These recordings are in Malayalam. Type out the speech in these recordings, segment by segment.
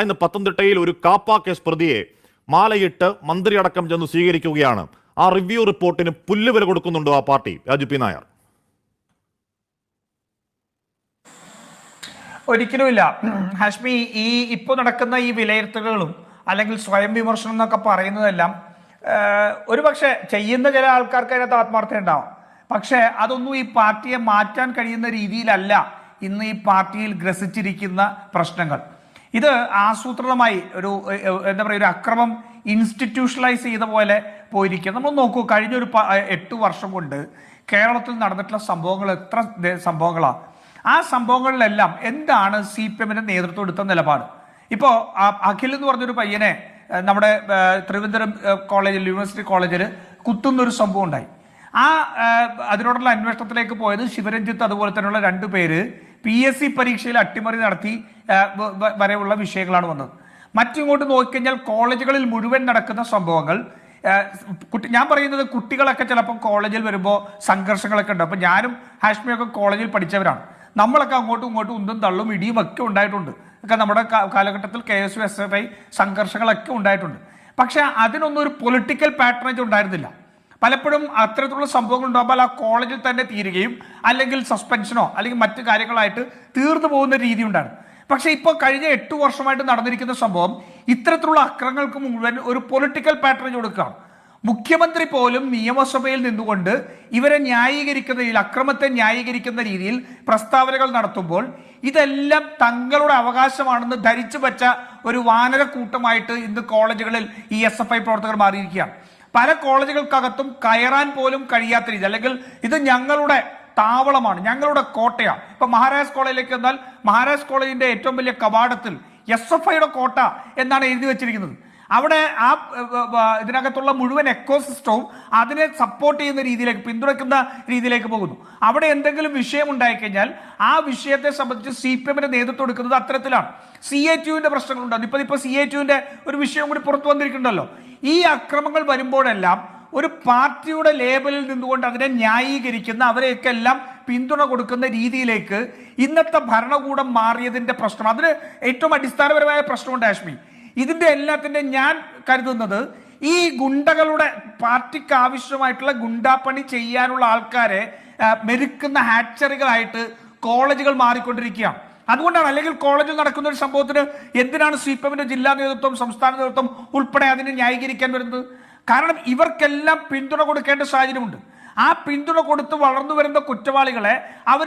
ഇന്ന് പത്തനംതിട്ടയിൽ ഒരു കാപ്പ കേസ് പ്രതിയെ മാലയിട്ട് മന്ത്രി അടക്കം ചെന്ന് സ്വീകരിക്കുകയാണ്. ആ റിവ്യൂ റിപ്പോർട്ടിന് പുല്ലുവില കൊടുക്കുന്നുണ്ടോ ആ പാർട്ടി? രാജു പി നായർ. ഒരിക്കലുമില്ല. ഹാഷ്മി ഈ ഇപ്പോൾ നടക്കുന്ന ഈ വിലയിരുത്തലുകളും അല്ലെങ്കിൽ സ്വയം വിമർശനം എന്നൊക്കെ പറയുന്നതെല്ലാം ഒരു ഒരുപക്ഷെ ചെയ്യുന്ന ചില ആൾക്കാർക്ക് അതിനകത്ത് ആത്മാർത്ഥത ഉണ്ടാവും. പക്ഷേ അതൊന്നും ഈ പാർട്ടിയെ മാറ്റാൻ കഴിയുന്ന രീതിയിലല്ല ഇന്ന് ഈ പാർട്ടിയിൽ ഗ്രസിച്ചിരിക്കുന്ന പ്രശ്നങ്ങൾ. ഇത് ആസൂത്രിതമായി ഒരു എന്താ പറയുക ഒരു അക്രമം ഇൻസ്റ്റിറ്റ്യൂഷണലൈസ് ചെയ്ത പോലെ പോയിരിക്കുക നമ്മൾ നോക്കൂ കഴിഞ്ഞ ഒരു എട്ട് വർഷം കൊണ്ട് കേരളത്തിൽ നടന്നിട്ടുള്ള സംഭവങ്ങൾ എത്ര സംഭവങ്ങളാണ് ആ സംഭവങ്ങളിലെല്ലാം എന്താണ് സി പി എമ്മിന്റെ നേതൃത്വം എടുത്ത നിലപാട്? ഇപ്പോൾ അഖിൽ എന്ന് പറഞ്ഞൊരു പയ്യനെ നമ്മുടെ തിരുവനന്തപുരം കോളേജിൽ യൂണിവേഴ്സിറ്റി കോളേജിൽ കുത്തുന്നൊരു സംഭവം ഉണ്ടായി. ആ അതിനോടുള്ള അന്വേഷണത്തിലേക്ക് പോയത് ശിവരഞ്ജിത്ത് അതുപോലെ തന്നെയുള്ള രണ്ടു പേര് പി എസ് സി പരീക്ഷയിൽ അട്ടിമറി നടത്തി വരെയുള്ള വിഷയങ്ങളാണ് വന്നത്. മറ്റിങ്ങോട്ട് നോക്കിക്കഴിഞ്ഞാൽ കോളേജുകളിൽ മുഴുവൻ നടക്കുന്ന സംഭവങ്ങൾ കുട്ടി ഞാൻ പറയുന്നത് കുട്ടികളൊക്കെ ചിലപ്പോൾ കോളേജിൽ വരുമ്പോൾ സംഘർഷങ്ങളൊക്കെ ഉണ്ട്. അപ്പം ഞാനും ഹാഷ്മിയൊക്കെ കോളേജിൽ പഠിച്ചവരാണ്. നമ്മളൊക്കെ അങ്ങോട്ടും ഇങ്ങോട്ടും ഉന്തും തള്ളും ഇടിയും ഒക്കെ ഉണ്ടായിട്ടുണ്ട്. ഒക്കെ നമ്മുടെ കാലഘട്ടത്തിൽ K S U S F I സംഘർഷങ്ങളൊക്കെ ഉണ്ടായിട്ടുണ്ട്. പക്ഷേ അതിനൊന്നും ഒരു പൊളിറ്റിക്കൽ പാറ്റേണേജ് ഉണ്ടായിരുന്നില്ല. പലപ്പോഴും അത്തരത്തിലുള്ള സംഭവങ്ങൾ ഉണ്ടാകുമ്പോൾ ആ കോളേജിൽ തന്നെ തീരുകയും അല്ലെങ്കിൽ സസ്പെൻഷനോ അല്ലെങ്കിൽ മറ്റു കാര്യങ്ങളായിട്ട് തീർന്നു പോകുന്ന രീതി ഉണ്ടാണ്. പക്ഷേ ഇപ്പോൾ കഴിഞ്ഞ എട്ട് വർഷമായിട്ട് നടന്നിരിക്കുന്ന സംഭവം ഇത്തരത്തിലുള്ള അക്രമങ്ങൾക്ക് മുഴുവൻ ഒരു പൊളിറ്റിക്കൽ പാറ്റേൺ കൊടുക്കുകയാണ്. മുഖ്യമന്ത്രി പോലും നിയമസഭയിൽ നിന്നുകൊണ്ട് ഇവരെ ന്യായീകരിക്കുന്ന രീതിയിൽ അക്രമത്തെ ന്യായീകരിക്കുന്ന രീതിയിൽ പ്രസ്താവനകൾ നടത്തുമ്പോൾ ഇതെല്ലാം തങ്ങളുടെ അവകാശമാണെന്ന് ധരിച്ചു വച്ച ഒരു വാനര കൂട്ടമായിട്ട് ഇന്ന് കോളേജുകളിൽ ഈ എസ് എഫ് ഐ പ്രവർത്തകർ മാറിയിരിക്കുകയാണ്. പല കോളേജുകൾക്കകത്തും കയറാൻ പോലും കഴിയാത്ത രീതി അല്ലെങ്കിൽ ഇത് ഞങ്ങളുടെ താവളമാണ് ഞങ്ങളുടെ കോട്ടയാണ്. ഇപ്പൊ മഹാരാജ് കോളേജിലേക്ക് എന്നാൽ മഹാരാജ് കോളേജിന്റെ ഏറ്റവും വലിയ കവാടത്തിൽ എസ് എഫ് ഐയുടെ കോട്ട എന്നാണ് എഴുതി വെച്ചിരിക്കുന്നത്. അവിടെ ആ ഇതിനകത്തുള്ള മുഴുവൻ എക്കോസിസ്റ്റവും അതിനെ സപ്പോർട്ട് ചെയ്യുന്ന രീതിയിലേക്ക് പിന്തുണയ്ക്കുന്ന രീതിയിലേക്ക് പോകുന്നു. അവിടെ എന്തെങ്കിലും വിഷയം ഉണ്ടായിക്കഴിഞ്ഞാൽ ആ വിഷയത്തെ സംബന്ധിച്ച് സി പി എമ്മിന്റെ നേതൃത്വം എടുക്കുന്നത് അത്തരത്തിലാണ്. സി എ ടുവിന്റെ പ്രശ്നങ്ങളുണ്ട്. ഇപ്പൊ ഇപ്പൊ സി എ ടുവിന്റെ ഒരു വിഷയം കൂടി പുറത്തു വന്നിരിക്കുന്നുണ്ടല്ലോ. ഈ അക്രമങ്ങൾ വരുമ്പോഴെല്ലാം ഒരു പാർട്ടിയുടെ ലേബലിൽ നിന്നുകൊണ്ട് അതിനെ ന്യായീകരിക്കുന്ന അവരെയൊക്കെ എല്ലാം പിന്തുണ കൊടുക്കുന്ന രീതിയിലേക്ക് ഇന്നത്തെ ഭരണകൂടം മാറിയതിന്റെ പ്രശ്നം. അതിന് ഏറ്റവും അടിസ്ഥാനപരമായ പ്രശ്നമുണ്ട് ആഷ്മി. ഇതിന്റെ എല്ലാത്തിന്റെ ഞാൻ കരുതുന്നത് ഈ ഗുണ്ടകളുടെ പാർട്ടിക്ക് ആവശ്യമായിട്ടുള്ള ഗുണ്ടാപ്പണി ചെയ്യാനുള്ള ആൾക്കാരെ മെരുക്കുന്ന ഹാച്ചറികളായിട്ട് കോളേജുകൾ മാറിക്കൊണ്ടിരിക്കുകയാണ്. അതുകൊണ്ടാണ് അല്ലെങ്കിൽ കോളേജിൽ നടക്കുന്ന ഒരു സംഭവത്തിന് എന്തിനാണ് സി പി ജില്ലാ നേതൃത്വം സംസ്ഥാന നേതൃത്വം ഉൾപ്പെടെ അതിനെ ന്യായീകരിക്കാൻ വരുന്നത്? കാരണം ഇവർക്കെല്ലാം പിന്തുണ കൊടുക്കേണ്ട സാഹചര്യമുണ്ട്. ആ പിന്തുണ കൊടുത്ത് വളർന്നു വരുന്ന കുറ്റവാളികളെ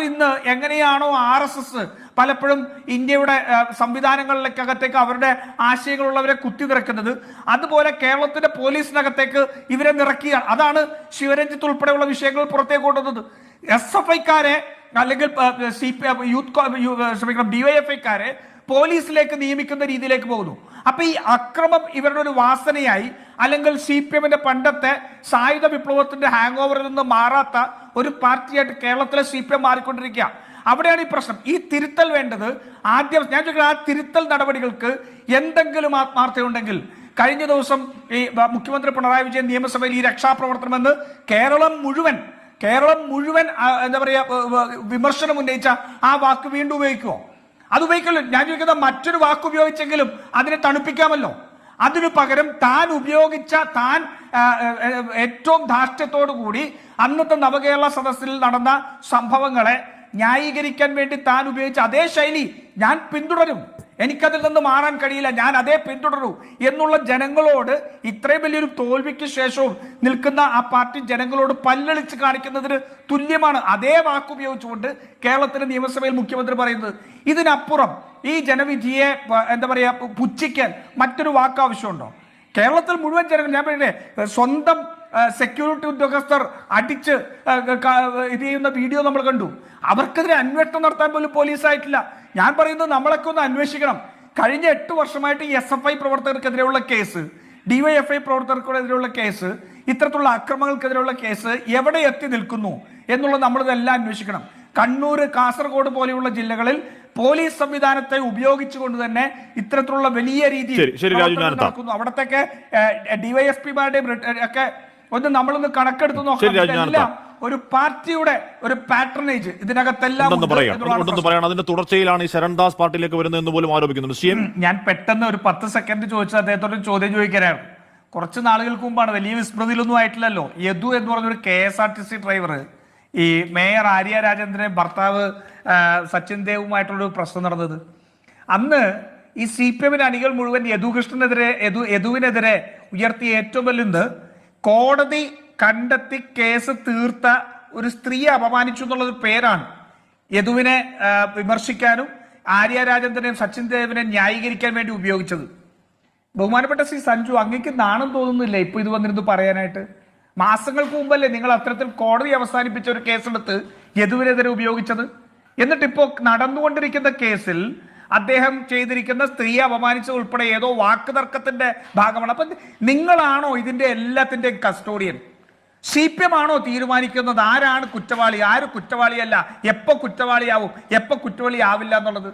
ഇന്ന് എങ്ങനെയാണോ ആർ എസ് എസ് പലപ്പോഴും ഇന്ത്യയുടെ സംവിധാനങ്ങളിലേക്കകത്തേക്ക് അവരുടെ ആശയങ്ങളുള്ളവരെ കുത്തി നിറക്കുന്നത് അതുപോലെ കേരളത്തിന്റെ പോലീസിനകത്തേക്ക് ഇവരെ നിറക്കുകയാണ് അതാണ് ശിവരഞ്ജിത്ത് ഉൾപ്പെടെയുള്ള വിഷയങ്ങൾ പുറത്തേക്ക് കൊണ്ടുവന്നത്. എസ് എഫ് ഐക്കാരെ അല്ലെങ്കിൽ സി പി യൂത്ത് ക്ഷമിക്കണം ഡിവൈഎഫ്ഐക്കാരെ പോലീസിലേക്ക് നിയമിക്കുന്ന രീതിയിലേക്ക് പോകുന്നു. അപ്പൊ ഈ അക്രമം ഇവരുടെ ഒരു വാസനയായി അല്ലെങ്കിൽ സി പി എമ്മിന്റെ പണ്ടത്തെ സായുധ വിപ്ലവത്തിന്റെ ഹാങ് ഓവറിൽ നിന്ന് മാറാത്ത ഒരു പാർട്ടിയായിട്ട് കേരളത്തിലെ സി പി എം മാറിക്കൊണ്ടിരിക്കുക. അവിടെയാണ് ഈ പ്രശ്നം. ഈ തിരുത്തൽ വേണ്ടത് ആദ്യം ഞാൻ ചോദിക്കുന്നത് ആ തിരുത്തൽ നടപടികൾക്ക് എന്തെങ്കിലും ആത്മാർത്ഥമുണ്ടെങ്കിൽ കഴിഞ്ഞ ദിവസം ഈ മുഖ്യമന്ത്രി പിണറായി വിജയൻ നിയമസഭയിൽ ഈ രക്ഷാപ്രവർത്തനമെന്ന് കേരളം മുഴുവൻ കേരളം മുഴുവൻ എന്താ പറയാ ഏ, ഏ, വിമർശനം ഉന്നയിച്ച ആ വാക്ക് വീണ്ടും ഉപയോഗിക്കുമോ അത് ഉപയോഗിക്കല്ലോ ഞാൻ ചോദിക്കുന്ന മറ്റൊരു വാക്ക് ഉപയോഗിച്ചെങ്കിലും അതിനെ തണുപ്പിക്കാമല്ലോ. അതിനു പകരം താൻ ഉപയോഗിച്ച താൻ ഏറ്റവും ധാർഷ്ട്യത്തോടു കൂടി അന്നത്തെ നവകേരള സദസ്സിൽ നടന്ന സംഭവങ്ങളെ ന്യായീകരിക്കാൻ വേണ്ടി താൻ ഉപയോഗിച്ച അതേ ശൈലി ഞാൻ പിന്തുടരും. എനിക്കതിൽ നിന്ന് മാറാൻ കഴിയില്ല. ഞാൻ അതേ പിന്തുടരൂ എന്നുള്ള ജനങ്ങളോട് ഇത്രയും വലിയൊരു തോൽവിക്ക് ശേഷവും നിൽക്കുന്ന ആ പാർട്ടി ജനങ്ങളോട് പല്ലളിച്ച് കാണിക്കുന്നതിന് തുല്യമാണ്. അതേ വാക്കുപയോഗിച്ചുകൊണ്ട് കേരളത്തിലെ നിയമസഭയിൽ മുഖ്യമന്ത്രി പറയുന്നത്. ഇതിനപ്പുറം ഈ ജനവിധിയെ എന്താ പറയുക പുച്ഛിക്കാൻ മറ്റൊരു വാക്കാവശ്യമുണ്ടോ? കേരളത്തിൽ മുഴുവൻ ജനങ്ങൾ ഞാൻ പറയട്ടെ സ്വന്തം സെക്യൂരിറ്റി ഉദ്യോഗസ്ഥർ അടിച്ച് ഇത് ചെയ്യുന്ന വീഡിയോ നമ്മൾ കണ്ടു. അവർക്കെതിരെ അന്വേഷണം നടത്താൻ പോലും പോലീസായിട്ടില്ല. ഞാൻ പറയുന്നത് നമ്മളൊക്കെ ഒന്ന് അന്വേഷിക്കണം. കഴിഞ്ഞ എട്ട് വർഷമായിട്ട് എസ് എഫ് ഐ പ്രവർത്തകർക്കെതിരെയുള്ള കേസ് ഡിവൈഎഫ്ഐ പ്രവർത്തകർക്കെതിരെയുള്ള കേസ് ഇത്തരത്തിലുള്ള അക്രമങ്ങൾക്കെതിരെയുള്ള കേസ് എവിടെ എത്തി നിൽക്കുന്നു എന്നുള്ളത് നമ്മളിതെല്ലാം അന്വേഷിക്കണം. കണ്ണൂർ കാസർഗോഡ് പോലെയുള്ള ജില്ലകളിൽ പോലീസ് സംവിധാനത്തെ ഉപയോഗിച്ചുകൊണ്ട് തന്നെ ഇത്തരത്തിലുള്ള വലിയ രീതിയിൽ നടക്കുന്നു. അവിടത്തെ ഡിവൈഎസ്പിമാരുടെയും ഒക്കെ ഒന്ന് നമ്മളൊന്ന് കണക്കെടുത്ത് നോക്കാം ഒരു പാർട്ടിയുടെ ഒരു പാറ്റർനേജ് ഇതിനകത്തെല്ലാം. പറയണം അതിന്റെ തുടർച്ചയിലാണ് ഈ ശരൺദാസ് പാർട്ടിയിലേക്ക് വരുന്നത് എന്ന് പോലും ആരോപിക്കുന്നുണ്ട്. ഞാൻ പെട്ടെന്ന് ഒരു പത്ത് സെക്കൻഡ് ചോദിച്ചത് അദ്ദേഹത്തോട് ചോദ്യം ചോദിക്കാനായിരുന്നു. കുറച്ച് നാളുകൾക്ക് മുമ്പാണ് വലിയ വിസ്മൃതിയിലൊന്നും ആയിട്ടില്ലല്ലോ. യദു എന്ന് പറഞ്ഞൊരു K S R T C driver ഈ മേയർ ആര്യ രാജേന്ദ്രനെ ഭർത്താവ് സച്ചിൻ സച്ചിൻ ദേവുമായിട്ടുള്ളൊരു പ്രശ്നം നടന്നത്. അന്ന് ഈ സി പി എമ്മിന്റെ അണികൾ മുഴുവൻ യദുകൃഷ്ണനെതിരെ യദു യദുവിനെതിരെ ഉയർത്തിയ ഏറ്റവും വലുത് കോടതി കണ്ടെത്തി കേസ് തീർത്ത ഒരു സ്ത്രീയെ അപമാനിച്ചു ഒരു പേരാണ്. യദുവിനെ വിമർശിക്കാനും ആര്യ രാജേന്ദ്രനെയും സച്ചിൻ ദേവിനെ ന്യായീകരിക്കാൻ വേണ്ടി ഉപയോഗിച്ചത്. ബഹുമാനപ്പെട്ട ശ്രീ സഞ്ജു അങ്ങേക്ക് നാണം തോന്നുന്നില്ല ഇപ്പൊ ഇത് വന്നിരുന്നു പറയാനായിട്ട്? മാസങ്ങൾക്ക് മുമ്പല്ലേ നിങ്ങൾ അത്തരത്തിൽ കോടതി അവസാനിപ്പിച്ച ഒരു കേസെടുത്ത് യദുവിനെതിരെ ഉപയോഗിച്ചത്? എന്നിട്ട് ഇപ്പോ നടന്നുകൊണ്ടിരിക്കുന്ന കേസിൽ അദ്ദേഹം ചെയ്തിരിക്കുന്ന സ്ത്രീയെ അപമാനിച്ചത് ഉൾപ്പെടെ ഏതോ വാക്ക് തർക്കത്തിന്റെ ഭാഗമാണ്. അപ്പൊ നിങ്ങളാണോ ഇതിന്റെ എല്ലാത്തിന്റെയും കസ്റ്റോഡിയൻ? സി പി എം ആണോ തീരുമാനിക്കുന്നത്? ആരാണ് കുറ്റവാളി? ആര് കുറ്റവാളിയല്ല? എപ്പോൾ കുറ്റവാളിയാവും? എപ്പോൾ കുറ്റവാളി ആവില്ല എന്നുള്ളത്?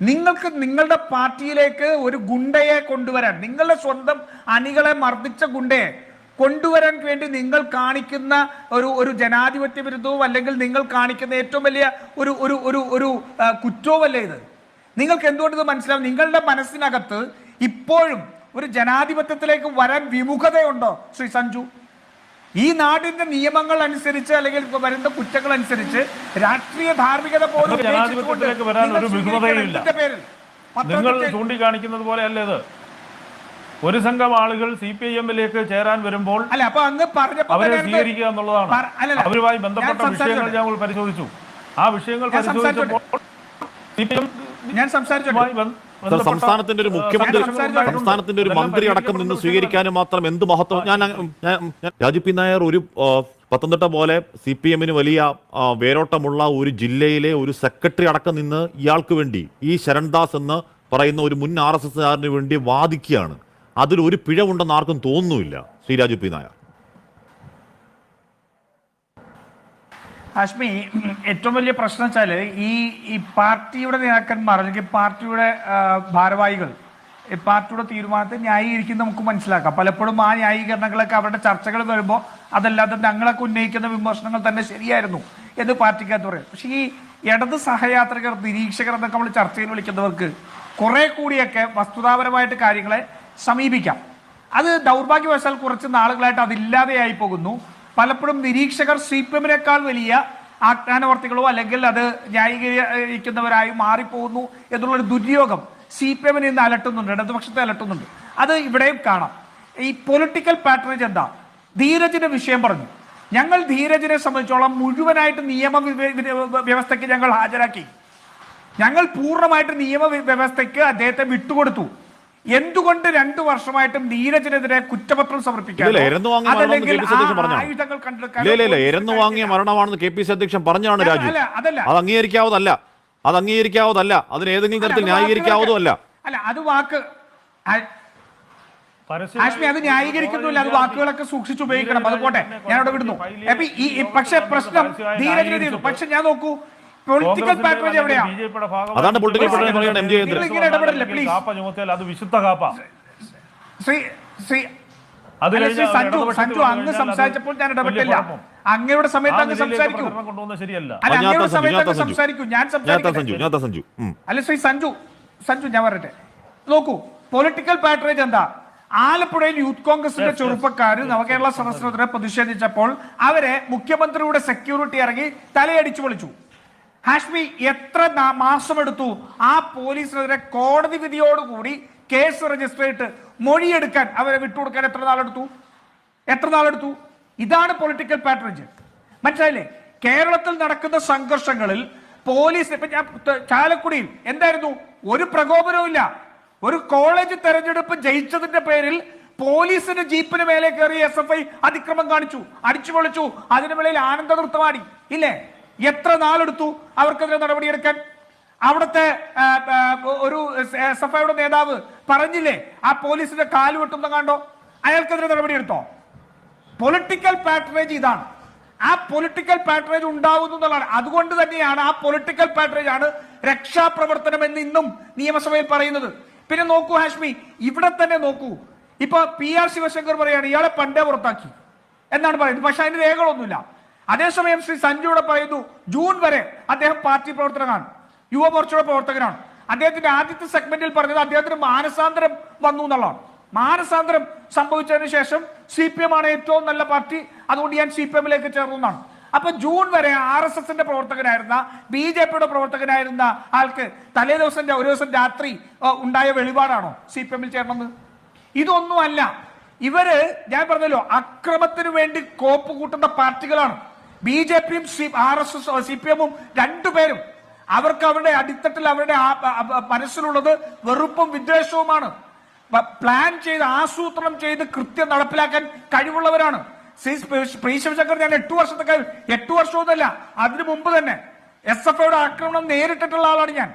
നിങ്ങൾക്ക് നിങ്ങളുടെ പാർട്ടിയിലേക്ക് ഒരു ഗുണ്ടയെ കൊണ്ടുവരാൻ നിങ്ങളുടെ സ്വന്തം അണികളെ മർദ്ദിച്ച ഗുണ്ടയെ കൊണ്ടുവരാൻ വേണ്ടി നിങ്ങൾ കാണിക്കുന്ന ഒരു ഒരു ജനാധിപത്യ വിരുദ്ധവും അല്ലെങ്കിൽ നിങ്ങൾ കാണിക്കുന്ന ഏറ്റവും വലിയ ഒരു ഒരു ഒരു ഒരു കുറ്റവുമല്ലേ ഇത്? നിങ്ങൾക്ക് എന്തുകൊണ്ട് ഇത് മനസ്സിലാവും? നിങ്ങളുടെ മനസ്സിനകത്ത് ഇപ്പോഴും ഒരു ജനാധിപത്യത്തിലേക്ക് വരാൻ വിമുഖതയുണ്ടോ ശ്രീ സഞ്ജു? ഈ നാടിന്റെ നിയമങ്ങൾ അനുസരിച്ച് അല്ലെങ്കിൽ വരുന്ന കുറ്റങ്ങൾ അനുസരിച്ച് രാഷ്ട്രീയ ധാർമ്മികത പോലും നിങ്ങൾ ചൂണ്ടിക്കാണിക്കുന്നത് പോലെ ഇത്? ഒരു സംഘം ആളുകൾ സി പി ഐ എമ്മിലേക്ക് ചേരാൻ വരുമ്പോൾ അല്ല അപ്പൊ അങ്ങ് പറഞ്ഞപ്പോ അവരെ സ്വീകരിക്കുക എന്നുള്ളതാണ്. അവരുമായി ബന്ധപ്പെട്ട വിഷയങ്ങൾ ഞങ്ങൾ പരിശോധിച്ചു. ആ വിഷയങ്ങൾ പരിശോധിച്ചപ്പോൾ സി പി എം ഞാൻ സംസ്ഥാനത്തിന്റെ ഒരു മുഖ്യമന്ത്രി സംസ്ഥാനത്തിന്റെ ഒരു മന്ത്രി അടക്കം നിന്ന് സ്വീകരിക്കാനും മാത്രം എന്ത് മഹത്വം? ഞാൻ രാജു പി നായർ ഒരു പത്തനംതിട്ട പോലെ സി പി എമ്മിന് വലിയ വേരോട്ടമുള്ള ഒരു ജില്ലയിലെ ഒരു സെക്രട്ടറി അടക്കം നിന്ന് ഇയാൾക്ക് വേണ്ടി ഈ ശരൺദാസ് എന്ന് പറയുന്ന ഒരു മുൻ ആർ എസ് വേണ്ടി വാദിക്കുകയാണ്. അതിൽ ഒരു പിഴവുണ്ടെന്ന് ആർക്കും തോന്നുന്നില്ല ശ്രീ രാജു പി നായർ. ഹാഷ്മി ഏറ്റവും വലിയ പ്രശ്നം വെച്ചാൽ ഈ ഈ പാർട്ടിയുടെ നേതാക്കന്മാർ അല്ലെങ്കിൽ പാർട്ടിയുടെ ഭാരവാഹികൾ പാർട്ടിയുടെ തീരുമാനത്തെ ന്യായീകരിക്കുന്ന നമുക്ക് മനസ്സിലാക്കാം. പലപ്പോഴും ആ ന്യായീകരണങ്ങളൊക്കെ അവരുടെ ചർച്ചകൾ വരുമ്പോൾ അതല്ലാതെ ഞങ്ങളൊക്കെ ഉന്നയിക്കുന്ന വിമർശനങ്ങൾ തന്നെ ശരിയായിരുന്നു എന്ന് പാർട്ടിക്കകത്ത് പറയും. പക്ഷേ ഈ ഇടത് സഹയാത്രികർ നിരീക്ഷകർ എന്നൊക്കെ നമ്മൾ ചർച്ചയിൽ വിളിക്കുന്നവർക്ക് കുറെ കൂടിയൊക്കെ വസ്തുതാപരമായിട്ട് കാര്യങ്ങളെ സമീപിക്കാം. അത് ദൗർഭാഗ്യവശാൽ കുറച്ച് നാളുകളായിട്ട് അതില്ലാതെയായി പോകുന്നു. പലപ്പോഴും നിരീക്ഷകർ സി പി എമ്മിനേക്കാൾ വലിയ ആജ്ഞാനവർത്തികളോ അല്ലെങ്കിൽ അത് ന്യായീകരിക്കുന്നവരായി മാറിപ്പോകുന്നു എന്നുള്ളൊരു ദുര്യോഗം സി പി എമ്മിനെ ഇന്ന് അലട്ടുന്നുണ്ട് ഇടതുപക്ഷത്തെ അലട്ടുന്നുണ്ട്. അത് ഇവിടെയും കാണാം. ഈ പൊളിറ്റിക്കൽ പാറ്റേണേജ് എന്താ? ധീരജിന്റെ വിഷയം പറഞ്ഞു. ഞങ്ങൾ ധീരജിനെ സംബന്ധിച്ചോളം മുഴുവനായിട്ട് നിയമ വ്യ- വ്യ- വ്യവസ്ഥയ്ക്ക് ഞങ്ങൾ ഹാജരാക്കി. ഞങ്ങൾ പൂർണമായിട്ട് നിയമ വ്യ- വ്യവസ്ഥയ്ക്ക് അദ്ദേഹത്തെ വിട്ടുകൊടുത്തു. എന്തുകൊണ്ട് രണ്ടു വർഷമായിട്ടും നീരജിനെതിരെ കുറ്റപത്രം സമർപ്പിക്കാൻ വാങ്ങിയ മരണമാണെന്ന് കെ പി സി അധ്യക്ഷൻ പറഞ്ഞാണ് രാജു. അല്ല, അതല്ല. അത് അംഗീകരിക്കാവതല്ല അത് അംഗീകരിക്കാവതല്ല അതിന് ഏതെങ്കിലും തരത്തിൽ അല്ല, ന്യായീകരിക്കാവതും അല്ല. അല്ല അത് വാക്ക്. അത് ന്യായീകരിക്കുന്നില്ല അത് വാക്കുകളൊക്കെ സൂക്ഷിച്ച് ഉപയോഗിക്കണം. അത് പോട്ടെ ഞാൻ അവിടെ വിടുന്നു പക്ഷെ പ്രശ്നം ധീരജിനെ പക്ഷെ ഞാൻ നോക്കൂ. പൊളിറ്റിക്കൽ എവിടെയാ? അതാണ് പറയുന്നത് എം ജെ. കാപ്പ ചുമത്തിയാൽ അത് വിശുദ്ധ കാപ്പ. ശ്രീ ശ്രീ അത് അല്ല, ശ്രീ കഴിഞ്ഞാൽ സഞ്ജു സഞ്ജു അങ്ങ് സംസാരിച്ചപ്പോൾ ഞാൻ ഇടപെട്ടില്ല. അങ്ങയുടെ സമയത്ത് അങ്ങ് സംസാരിക്കൂ. ശരിയല്ല. അല്ല ഞാൻ അങ്ങയുടെ സമയത്ത് ഞാൻ അങ്ങ് സംസാരിക്കൂ. ഞാൻ ഞാൻ സഞ്ജു ഞാൻ സഞ്ജു. ഉം. അല്ല ശ്രീ സഞ്ജു സഞ്ജു ഞാൻ പറയട്ടെ നോക്കൂ പൊളിറ്റിക്കൽ പാറ്റേജ് എന്താ? ആലപ്പുഴയിൽ യൂത്ത് കോൺഗ്രസിന്റെ ചെറുപ്പക്കാർ നവകേരള സദസ്സിനെതിരെ പ്രതിഷേധിച്ചപ്പോൾ അവരെ മുഖ്യമന്ത്രിയുടെ സെക്യൂരിറ്റി ഇറങ്ങി തലയടിച്ചു പൊളിച്ചു ഹാഷ്മി എത്ര മാസം മാസമെടുത്തു? ആ പോലീസിനെതിരെ കോടതി വിധിയോടുകൂടി കേസ് രജിസ്റ്റർ ചെയ്തിട്ട് മൊഴിയെടുക്കാൻ അവരെ വിട്ടുകൊടുക്കാൻ എത്ര നാളെടുത്തു? എത്ര നാളെടുത്തു? ഇതാണ് പൊളിറ്റിക്കൽ പാറ്റേജ് മനസ്സിലായില്ലേ? കേരളത്തിൽ നടക്കുന്ന സംഘർഷങ്ങളിൽ പോലീസ് ഇപ്പൊ ഞാൻ ചാലക്കുടിയിൽ എന്തായിരുന്നു? ഒരു പ്രകോപനവും ഇല്ല. ഒരു കോളേജ് തെരഞ്ഞെടുപ്പ് ജയിച്ചതിന്റെ പേരിൽ പോലീസിന്റെ ജീപ്പിന് മേലെ കയറി എസ് എഫ് ഐ അതിക്രമം കാണിച്ചു അടിച്ചു പൊളിച്ചു അതിന് മേളിൽ ആനന്ദ നൃത്തമാടി ഇല്ലേ? എത്ര നാളെടുത്തു അവർക്കെതിരെ നടപടിയെടുക്കാൻ? അവിടുത്തെ ഒരു എസ് എഫ് ഐയുടെ നേതാവ് പറഞ്ഞില്ലേ ആ പോലീസിന്റെ കാൽ വെട്ടുന്ന കണ്ടോ? അയാൾക്കെതിരെ നടപടിയെടുത്തോ? പൊളിറ്റിക്കൽ പാട്രേജ് ഇതാണ്. ആ പൊളിറ്റിക്കൽ പാട്രേജ് ഉണ്ടാവുന്നു എന്നുള്ളതാണ്. അതുകൊണ്ട് തന്നെയാണ് ആ പൊളിറ്റിക്കൽ പാട്രേജ് ആണ് രക്ഷാപ്രവർത്തനം എന്ന് ഇന്നും നിയമസഭയിൽ പറയുന്നത്. പിന്നെ നോക്കൂ ഹാഷ്മി ഇവിടെ തന്നെ നോക്കൂ. ഇപ്പൊ പി ആർ ശിവശങ്കർ പറയാണ് ഇയാളെ പണ്ടേ പുറത്താക്കി. എന്നാണ് പറയുന്നത്. പക്ഷെ അതിന് രേഖകളൊന്നുമില്ല. അതേസമയം ശ്രീ സഞ്ജുവിടെ പറയുന്നു ജൂൺ വരെ അദ്ദേഹം പാർട്ടി പ്രവർത്തകനാണ് യുവമോർച്ചയുടെ പ്രവർത്തകനാണ്. അദ്ദേഹത്തിന്റെ ആദ്യത്തെ സെഗ്മെന്റിൽ പറഞ്ഞത് അദ്ദേഹത്തിന് മാനസാന്തരം വന്നു എന്നുള്ളതാണ്. മാനസാന്തരം സംഭവിച്ചതിന് ശേഷം സി പി എം ആണ് ഏറ്റവും നല്ല പാർട്ടി അതുകൊണ്ട് ഞാൻ സി പി എമ്മിലേക്ക് ചേർന്നു എന്നാണ്. അപ്പൊ ജൂൺ വരെ ആർ എസ് എസിന്റെ പ്രവർത്തകനായിരുന്ന ബി ജെ പിയുടെ പ്രവർത്തകനായിരുന്ന ആൾക്ക് തലേ ദിവസം ഒരു ദിവസം രാത്രി ഉണ്ടായ വെളിപാടാണോ സി പി എമ്മിൽ ചേർന്നത്? ഇതൊന്നുമല്ല. ഇവർ ഞാൻ പറഞ്ഞല്ലോ അക്രമത്തിന് വേണ്ടി കോപ്പ് കൂട്ടുന്ന പാർട്ടികളാണ്. ബി ജെ പിയും R S S C P എമ്മും രണ്ടുപേരും അവർക്ക് അവരുടെ അടിത്തട്ടിൽ അവരുടെ മനസ്സിലുള്ളത് വെറുപ്പും വിദ്വേഷവുമാണ്. പ്ലാൻ ചെയ്ത് ആസൂത്രണം ചെയ്ത് കൃത്യം നടപ്പിലാക്കാൻ കഴിവുള്ളവരാണ്. ശ്രീ ശിവശങ്കർ ഞാൻ എട്ടു വർഷത്തെ എട്ടു വർഷമൊന്നുമല്ല അതിനു മുമ്പ് തന്നെ എസ് എഫ് ഐയുടെ ആക്രമണം നേരിട്ടിട്ടുള്ള ആളാണ് ഞാൻ.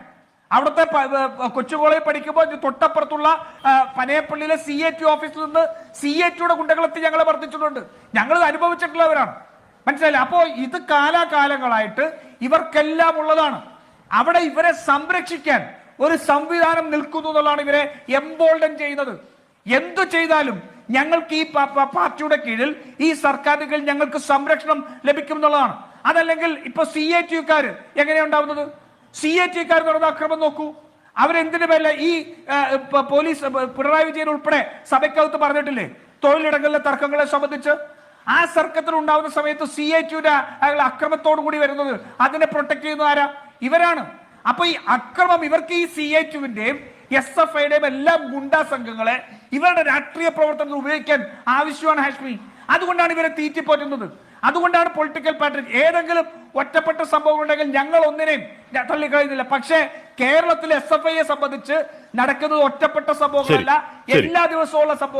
അവിടുത്തെ പ- പ- കൊച്ചു കോളേജിൽ പഠിക്കുമ്പോൾ തൊട്ടപ്പുറത്തുള്ള പനയപ്പള്ളിയിലെ സി എ ടി ഓഫീസിൽ നിന്ന് സി എ ടിയുടെ ഗുണ്ടകളെത്തി ഞങ്ങളെ വർദ്ധിച്ചിട്ടുണ്ട്. ഞങ്ങൾ അനുഭവിച്ചിട്ടുള്ളവരാണ്. മനസ്സിലായില്ലേ? അപ്പോ ഇത് കാലാകാലങ്ങളായിട്ട് ഇവർക്കെല്ലാം ഉള്ളതാണ്. അവിടെ ഇവരെ സംരക്ഷിക്കാൻ ഒരു സംവിധാനം നിൽക്കുന്നു എന്നുള്ളതാണ് ഇവരെ എംബോൾഡൻ ചെയ്യുന്നത്. എന്തു ചെയ്താലും ഞങ്ങൾക്ക് ഈ പാർട്ടിയുടെ കീഴിൽ ഈ സർക്കാരുകൾ കീഴിൽ ഞങ്ങൾക്ക് സംരക്ഷണം ലഭിക്കും എന്നുള്ളതാണ്. അതല്ലെങ്കിൽ ഇപ്പൊ സി എ ടിക്കാര് എങ്ങനെയുണ്ടാവുന്നത് സി എ ടിക്കാർ നടന്ന അക്രമം നോക്കൂ. അവരെന്തിനു പേരില്ല ഈ പോലീസ് പിണറായി വിജയൻ ഉൾപ്പെടെ സഭയ്ക്കകത്ത് പറഞ്ഞിട്ടില്ലേ? തൊഴിലിടങ്ങളിലെ തർക്കങ്ങളെ സംബന്ധിച്ച് ആ സർക്കത്തിൽ ഉണ്ടാവുന്ന സമയത്ത് സി എ ടിയുടെ അക്രമത്തോടു കൂടി വരുന്നത് അതിനെ പ്രൊട്ടക്ട് ചെയ്യുന്ന ആരാ? ഇവരാണ്. അപ്പൊ ഈ അക്രമം ഇവർക്ക് ഈ സി എ ടുവിന്റെയും എസ് എഫ് ഐയുടെയും എല്ലാം ഗുണ്ടാ സംഘങ്ങളെ ഇവരുടെ രാഷ്ട്രീയ പ്രവർത്തനത്തിൽ ഉപയോഗിക്കാൻ ആവശ്യമാണ് ഹാഷ്മി. അതുകൊണ്ടാണ് ഇവരെ തീറ്റിപ്പോറ്റുന്നത്. അതുകൊണ്ടാണ് പൊളിറ്റിക്കൽ പാർട്ടി ഏതെങ്കിലും ഒറ്റപ്പെട്ട സംഭവം ഉണ്ടെങ്കിൽ ഞങ്ങൾ ഒന്നിനെയും തള്ളിക്കളയുന്നില്ല. പക്ഷേ കേരളത്തിൽ എസ് എഫ് ഐയെ സംബന്ധിച്ച് നടക്കുന്നത് ഒറ്റപ്പെട്ട സംഭവങ്ങളല്ല. എല്ലാ ദിവസവും ഉള്ള സംഭവം